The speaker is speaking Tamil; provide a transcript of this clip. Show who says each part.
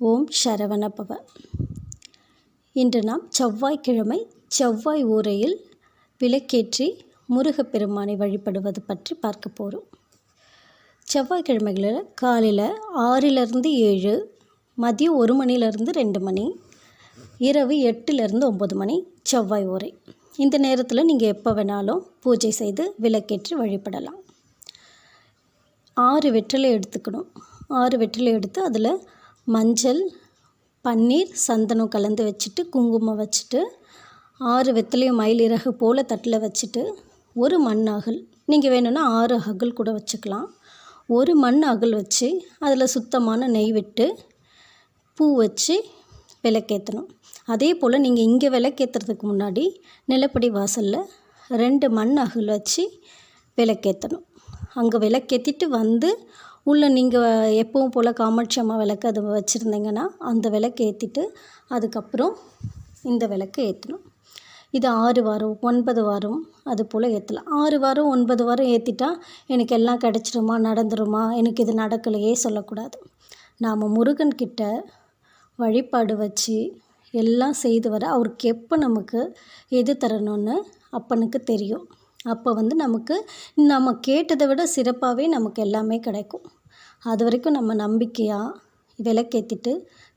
Speaker 1: ஓம் சரவணபவ இன்று நாம் செவ்வாய்க்கிழமை செவ்வாய் ஊரையில் விளக்கேற்றி முருகப்பெருமானை வழிபடுவது பற்றி பார்க்க போகிறோம் செவ்வாய்க்கிழமைகளில் காலையில் ஆறிலிருந்து ஏழு மதியம் ஒரு மணிலேருந்து ரெண்டு மணி இரவு எட்டுலேருந்து ஒம்பது மணி செவ்வாய் ஓரை. இந்த நேரத்தில் நீங்கள் எப்போ வேணாலும் பூஜை செய்து விளக்கேற்றி வழிபடலாம். ஆறு வெற்றிலை எடுத்துக்கணும். ஆறு வெற்றிலை எடுத்து அதில் மஞ்சள் பன்னீர் சந்தனம் கலந்து வச்சுட்டு குங்குமம் வச்சுட்டு ஆறு வெத்தலையும் மயில் இறகு போல் தட்டில் வச்சுட்டு ஒரு மண் அகல் நீங்கள் வேணும்னா ஆறு அகல் கூட வச்சுக்கலாம். ஒரு மண் அகல் வச்சு அதில் சுத்தமான நெய் விட்டு பூ வச்சு விளக்கேற்றணும் அதே போல் நீங்கள் இங்கே விளக்கேற்றுறதுக்கு முன்னாடி நிலப்படி வாசலில் ரெண்டு மண் அகல் வச்சு விளக்கேற்றணும் அங்கே விளக்கேற்றிட்டு வந்து உள்ளே நீங்கள் எப்பவும் போல் காமாட்சி அம்மா விளக்கு அது வச்சுருந்தீங்கன்னா அந்த விளக்கு ஏற்றிட்டு அதுக்கப்புறம் இந்த விளக்கு ஏற்றணும் இது ஆறு வாரம் ஒன்பது வாரம் அது போல் ஏற்றலாம் ஆறு வாரம் ஒன்பது வாரம் ஏற்றிட்டா எனக்கு எல்லாம் கிடச்சிருமா நடந்துருமா எனக்கு இது நடக்கலையே சொல்லக்கூடாது. நாம் முருகன்கிட்ட வழிபாடு வச்சு எல்லாம் செய்து வர அவருக்கு எப்போ நமக்கு எது தரணும்னு அப்பனுக்கு தெரியும். அப்போ வந்து நமக்கு நம்ம கேட்டதை விட சிறப்பாகவே நமக்கு எல்லாமே கிடைக்கும். அது வரைக்கும் நம்ம நம்பிக்கையாக விளக்கேற்றிட்டு